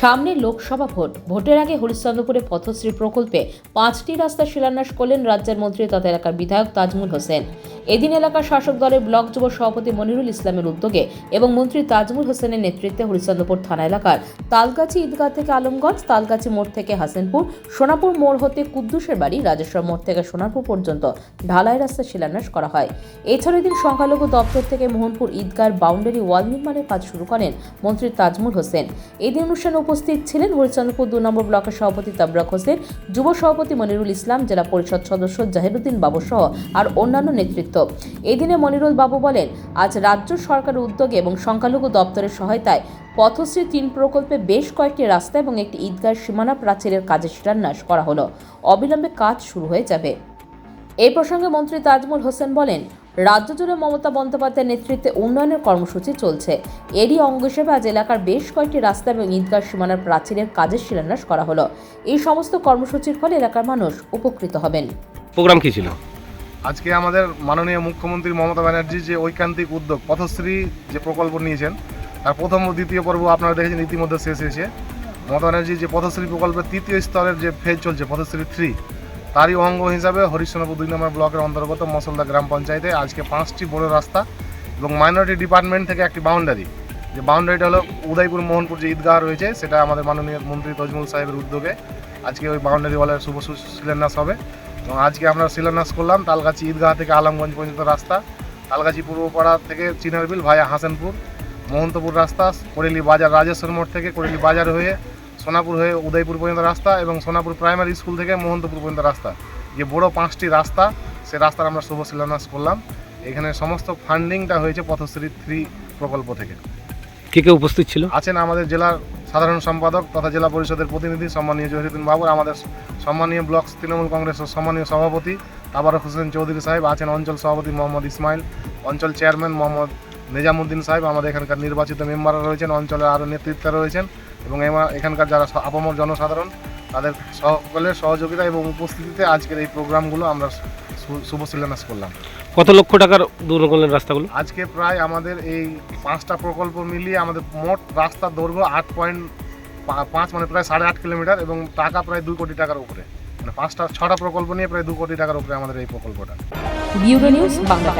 সামনে লোকসভা ভোট। ভোটের আগে হরিশ্চন্দ্রপুরে পথশ্রী প্রকল্পে পাঁচটি রাস্তা শিলান্যাস করলেন রাজ্যের মন্ত্রী তথা এলাকার বিধায়ক তাজমুল হোসেন। এদিন এলাকার শাসক দলের ব্লক যুব সভাপতি মনিরুল ইসলামের উদ্যোগে এবং মন্ত্রী তাজমুল হোসেনের নেতৃত্বে হরিশ্চন্দ্রপুর থানা এলাকার তালগাছি ঈদগাহ থেকে আলমগঞ্জ, তালগাছি মোড় থেকে হাসেনপুর, সোনাপুর মোড় হতে কুদ্দুসের বাড়ি, রাজেশ্বর মোড় থেকে সোনারপুর পর্যন্ত ঢালাই রাস্তা শিলান্যাস করা হয়। এছাড়া এদিন সংখ্যালঘু দপ্তর থেকে মোহনপুর ঈদগার বাউন্ডারি ওয়াল নির্মাণের কাজ শুরু করেন মন্ত্রী তাজমুল হোসেন। এদিন অনুষ্ঠানে উপস্থিত ছিলেন হরিচন্দ্রপুর দু নম্বর ব্লকের সভাপতি তাবরাক হোসেন, যুব সভাপতি মনিরুল ইসলাম, জেলা পরিষদ সদস্য জাহিরুদ্দিন বাবু সহ আর অন্যান্য নেতৃত্ব। এদিনে মনিরুল বাবু বলেন, আজ রাজ্য সরকারের উদ্যোগে এবং সংখ্যালঘু দপ্তরের সহায়তায় পথশ্রী তিন প্রকল্পে বেশ কয়েকটি রাস্তা এবং একটি ঈদগাহ সীমানা প্রাচীরের কাজে শিলান্যাস করা হলো। অবিলম্বে কাজ শুরু হয়ে যাবে। এই প্রসঙ্গে মন্ত্রী তাজমুল হোসেন বলেন, রাজ্য জুড়ে মমতা বন্দ্যোপাধ্যায়ের নেতৃত্বে উন্নয়নের কর্মসূচি চলছে। এরই অঙ্গ হিসেবে আজ এলাকার বেশ কয়েকটি রাস্তা এবং ঈদগাহ সীমানার প্রাচীরের কাজের শিলান্যাস করা হলো। এই সমস্ত কর্মসূচির ফলে এলাকার মানুষ উপকৃত হবেন। প্রোগ্রাম কি ছিল? আজকে আমাদের মাননীয় মুখ্যমন্ত্রী মমতা ব্যানার্জি যে ঐকান্তিক উদ্যোগ, পথশ্রী যে প্রকল্প নিয়েছেন, তার প্রথম ও দ্বিতীয় পর্ব আপনারা দেখেছেন, ইতিমধ্যে শেষ হয়েছে। মমতা ব্যানার্জি যে পথশ্রী প্রকল্পের তৃতীয় স্তরের যে ফেজ চলছে, পথশ্রী থ্রি তারই অঙ্গ হিসাবে হরিশ্চন্দ্রপুর দুই নম্বর ব্লকের অন্তর্গত মসলদা গ্রাম পঞ্চায়েতে আজকে পাঁচটি বড় রাস্তা এবং মাইনরিটি ডিপার্টমেন্ট থেকে একটি বাউন্ডারি যে বাউন্ডারিটা হলো উদয়পুর মোহনপুর যে ঈদগাহ রয়েছে, সেটা আমাদের মাননীয় মন্ত্রী তজমুল সাহেবের উদ্যোগে আজকে ওই বাউন্ডারি ওয়ালের শুভ শিলান্যাস হবে। এবং আজকে আমরা শিলান্যাস করলাম তালগাছি ঈদগাহ থেকে আলমগঞ্জ পর্যন্ত রাস্তা। তালগাছি পূর্বপাড়া থেকে চিনারবিল ভায়া হাসানপুর মোহন্তপুর রাস্তা কোরেলি বাজার রাজেশ্বর মোড় থেকে কোরেলি বাজার হয়ে সোনাপুর হয়ে উদয়পুর পর্যন্ত রাস্তা এবং সোনাপুর প্রাইমারি স্কুল থেকে মোহন্তপুর পর্যন্ত রাস্তা। যে বড় পাঁচটি রাস্তা সে রাস্তার আমরা শুভ শিলান্যাস করলাম। এখানে সমস্ত ফান্ডিংটা হয়েছে পথশ্রী থ্রি প্রকল্প থেকে। কে কে উপস্থিত ছিল? আছেন আমাদের জেলার সাধারণ সম্পাদক তথা জেলা পরিষদের প্রতিনিধি সম্মানীয় জহিরুদ্দিন বাবুর আমাদের সম্মানীয় ব্লক তৃণমূল কংগ্রেসের সম্মানীয় সভাপতি তাবারক হোসেন চৌধুরী সাহেব আছেন অঞ্চল সভাপতি মোহাম্মদ ইসমাইল, অঞ্চল চেয়ারম্যান মোহাম্মদ নিজামুদ্দিন সাহেব, আমাদের এখানকার নির্বাচিত মেম্বাররা রয়েছেন, অঞ্চলের আরও নেতৃত্বে রয়েছেন এবং এখানকার যারা আপামর জনসাধারণ তাদের সকলের সহযোগিতা এবং উপস্থিতিতে আজকের এই প্রোগ্রামগুলো আমরা শুভ শিলান্যাস করলাম। কত লক্ষ টাকার দূর করলেন রাস্তাগুলো? আজকে প্রায় আমাদের এই পাঁচটা প্রকল্প মিলিয়ে আমাদের মোট রাস্তার দৈর্ঘ্য আট পয়েন্ট পাঁচ মানে প্রায় সাড়ে আট কিলোমিটার এবং টাকা প্রায় দুই কোটি টাকার উপরে। মানে পাঁচটা ছটা প্রকল্প নিয়ে প্রায় দু কোটি টাকার উপরে আমাদের এই প্রকল্পটা। Bureau news Bangla